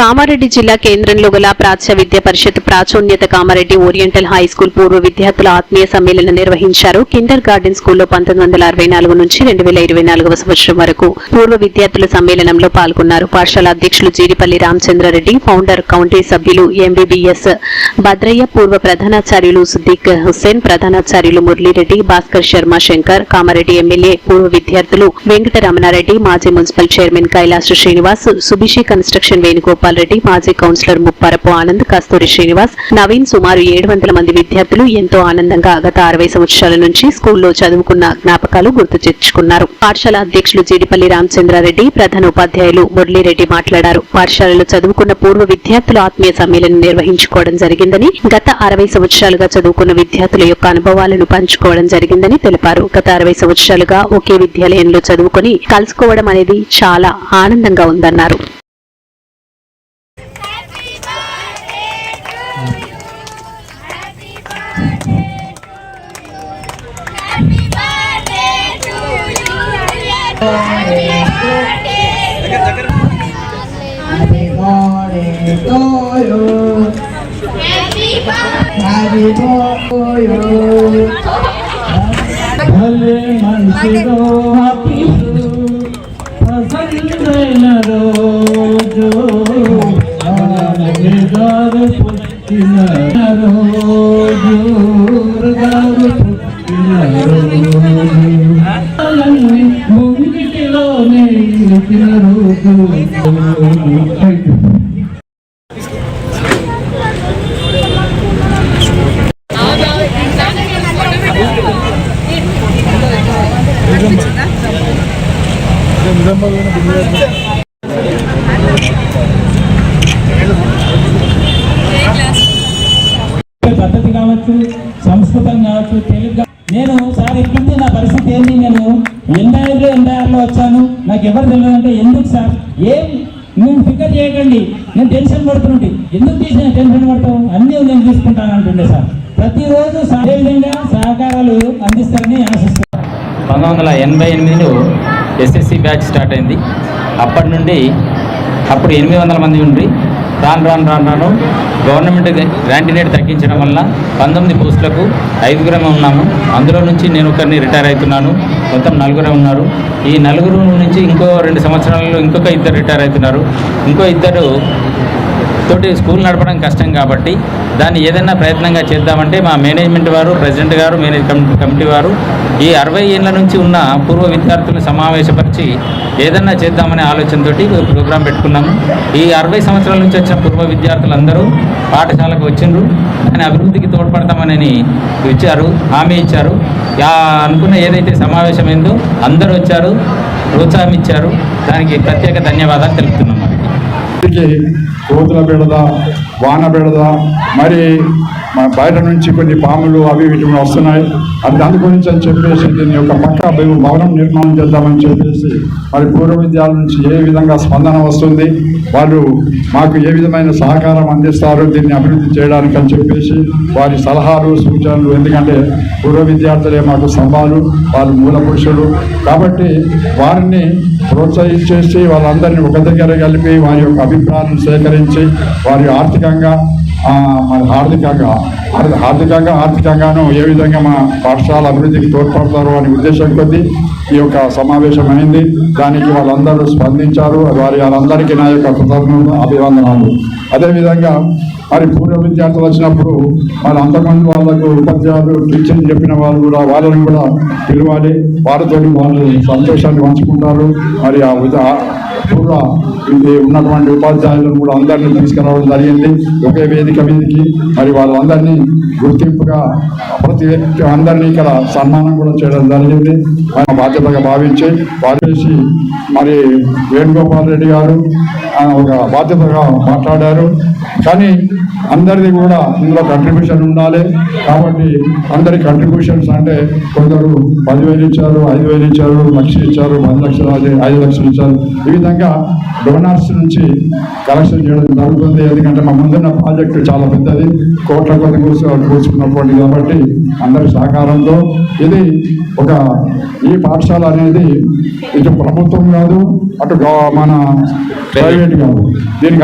కామారెడ్డి జిల్లా కేంద్రంలో గల ప్రాచ్య విద్యా పరిషత్ ప్రాచోన్యత కామారెడ్డి ఓరియంటల్ హై స్కూల్ పూర్వ విద్యార్థుల ఆత్మీయ సమ్మేళనం నిర్వహించారు. కిండర్ గార్డెన్ స్కూల్లో పంతొమ్మిది వందల అరవై నాలుగు నుంచి రెండు వేల ఇరవై నాలుగవ సంవత్సరం వరకు పూర్వ విద్యార్థుల సమ్మేళనంలో పాల్గొన్నారు. పాఠశాల అధ్యక్షులు జీడిపల్లి రామచంద్రారెడ్డి ఫౌండర్ కౌంటీ సభ్యులు ఎంబీబీఎస్ భద్రయ్య పూర్వ ప్రధానాచార్యులు సుద్దీక్ హుస్సేన్ ప్రధానాచార్యులు మురళీరెడ్డి భాస్కర్ శర్మ శంకర్ కామారెడ్డి ఎమ్మెల్యే పూర్వ విద్యార్థులు వెంకటరమణారెడ్డి మాజీ municipal chairman Kailasu Srinivas Subhishi construction Venugopal Reddy మాజీ కౌన్సిలర్ ముప్పారపు ఆనంద్ కస్తూరి శ్రీనివాస్ నవీన్ సుమారు ఏడు వందల మంది విద్యార్థులు ఎంతో ఆనందంగా గత అరవై సంవత్సరాల నుంచి స్కూల్లో చదువుకున్న జ్ఞాపకాలు గుర్తు తెచ్చుకున్నారు. పాఠశాల అధ్యక్షులు జీడిపల్లి రామచంద్రారెడ్డి ప్రధాన ఉపాధ్యాయులు మురళీరెడ్డి మాట్లాడారు. పాఠశాలలో చదువుకున్న పూర్వ విద్యార్థుల ఆత్మీయ సమ్మేళనం నిర్వహించుకోవడం జరిగిందని గత అరవై సంవత్సరాలుగా చదువుకున్న విద్యార్థుల యొక్క అనుభవాలను పంచుకోవడం జరిగిందని తెలిపారు. గత అరవై సంవత్సరాలుగా ఒకే విద్యాలయంలో చదువుకొని కలుసుకోవడం అనేది చాలా ఆనందంగా ఉందన్నారు. भले मन रो आपी पसंद न रोजो मजेदार पुष्टि न रोजो गार पुष्टि न रोजो ఇచ్చిన రోజు పద్ధతి కావచ్చు సంస్కృతం కావచ్చు తెలుగు నేను సార్ ఇట్లుంది నా పరిస్థితి ఏంది? నేను ఎనభై ఐదు ఎనభై ఆరులో వచ్చాను. నాకు ఎవరు తెలియదు అంటే ఎందుకు సార్? ఏం? నువ్వు ఫికర్ చేయకండి. నేను టెన్షన్ పడుతుంటే. ఎందుకు తీసిన టెన్షన్ పడతావు? అన్నీ నేను తీసుకుంటాను అంటుండే సార్. ప్రతిరోజు సార్ విధంగా సహకారాలు అందిస్తారని ఆశిస్తున్నాను. పంతొమ్మిది వందల ఎనభై ఎనిమిదిలో ఎస్ఎస్సి బ్యాచ్ స్టార్ట్ అయింది. అప్పటి నుండి అప్పుడు ఎనిమిది వందల మంది ఉండి రాను రాను రాను రాను. గవర్నమెంట్ గ్రాంటీ రేట్ తగ్గించడం వల్ల పంతొమ్మిది పోస్టులకు ఐదుగురమే ఉన్నాము. అందులో నుంచి నేను ఒకరిని రిటైర్ అవుతున్నాను. మొత్తం నలుగురే ఉన్నారు. ఈ నలుగురు నుంచి ఇంకో రెండు సంవత్సరాలలో ఇంకొక ఇద్దరు రిటైర్ అవుతున్నారు. ఇంకో ఇద్దరు తోటి స్కూల్ నడపడం కష్టం కాబట్టి దాన్ని ఏదైనా ప్రయత్నంగా చేద్దామంటే మా మేనేజ్మెంట్ వారు ప్రెసిడెంట్ గారు మేనేజ్ కమిటీ వారు ఈ అరవై ఏళ్ళ నుంచి ఉన్న పూర్వ విద్యార్థులను సమావేశపరిచి ఏదన్నా చేద్దామనే ఆలోచనతోటి ప్రోగ్రాం పెట్టుకున్నాము. ఈ అరవై సంవత్సరాల నుంచి వచ్చిన పూర్వ విద్యార్థులందరూ పాఠశాలకు వచ్చిండ్రు. దాని అభివృద్ధికి తోడ్పడతామని ఇచ్చారు హామీ ఇచ్చారు. అనుకున్న ఏదైతే సమావేశమైందో అందరూ వచ్చారు ప్రోత్సాహం ఇచ్చారు. దానికి ప్రత్యేక ధన్యవాదాలు తెలుపుతున్నాం కోతుల బిడద వాన బిడద మరి మన బయట నుంచి కొన్ని పాములు అవి వీటి వస్తున్నాయి. అది దాని గురించి అని చెప్పేసి దీని యొక్క పక్క భవనం నిర్మాణం చేద్దామని చెప్పేసి మరి పూర్వ విద్యాల నుంచి ఏ విధంగా స్పందన వస్తుంది వాళ్ళు మాకు ఏ విధమైన సహకారం అందిస్తారు దీన్ని అభివృద్ధి చేయడానికి అని చెప్పేసి వారి సలహాలు సూచనలు ఎందుకంటే పూర్వ విద్యార్థులే మాకు స్తంభాలు వాళ్ళు మూల పురుషులు. కాబట్టి వారిని ప్రోత్సహించేసి వాళ్ళందరినీ ఒక దగ్గర కలిపి వారి యొక్క అభిప్రాయాలను సేకరించి వారి ఆర్థికంగా మరి ఆర్థికంగా ఆర్థికంగా ఆర్థికంగాను ఏ విధంగా మా పాఠశాల అభివృద్ధికి తోడ్పడతారు అనే ఉద్దేశం కొద్దీ ఈ యొక్క సమావేశం అయింది. దానికి వాళ్ళందరూ స్పందించారు. వారి వాళ్ళందరికీ నా యొక్క కృతజ్ఞతలు అభివందనాలు. అదేవిధంగా మరి పూర్వ విద్యార్థులు వచ్చినప్పుడు మరి అంతకుముందు వాళ్ళకు ఉపాధ్యాయులు టీచర్లు చెప్పిన వాళ్ళు కూడా వాళ్ళని కూడా పిలవాలి. వారితో వాళ్ళు సంతోషాన్ని పంచుకుంటారు. మరి ఆ కూడా ఇది ఉన్నటువంటి ఉపాధ్యాయులను కూడా అందరినీ తీసుకురావడం జరిగింది. ఒకే వేదిక మీదకి మరి వాళ్ళందరినీ గుర్తింపుగా ప్రతి వ్యక్తి అందరినీ ఇక్కడ సన్మానం కూడా చేయడం జరిగింది. ఆయన బాధ్యతగా భావించి వారు మరి వేణుగోపాల్ రెడ్డి గారు ఒక బాధ్యతగా మాట్లాడారు. కానీ అందరిది కూడా ఇందులో కంట్రిబ్యూషన్ ఉండాలి. కాబట్టి అందరి కంట్రిబ్యూషన్స్ అంటే కొందరు పదివేలు ఇచ్చారు ఐదు వేలు ఇచ్చారు లక్ష ఇచ్చారు పది లక్షలు ఐదు లక్షలు ఇచ్చారు. ఈ విధంగా డోనర్స్ నుంచి కలెక్షన్ చేయడం జరుగుతుంది. ఎందుకంటే మా ముందున్న ప్రాజెక్టు చాలా పెద్దది. కోట్ల కొద్ది కూర్చు కూర్చుకున్నటువంటి కాబట్టి అందరి సహకారంతో ఇది ఒక ఈ పాఠశాల అనేది ఇటు ప్రభుత్వం కాదు. అటు మన దీనికి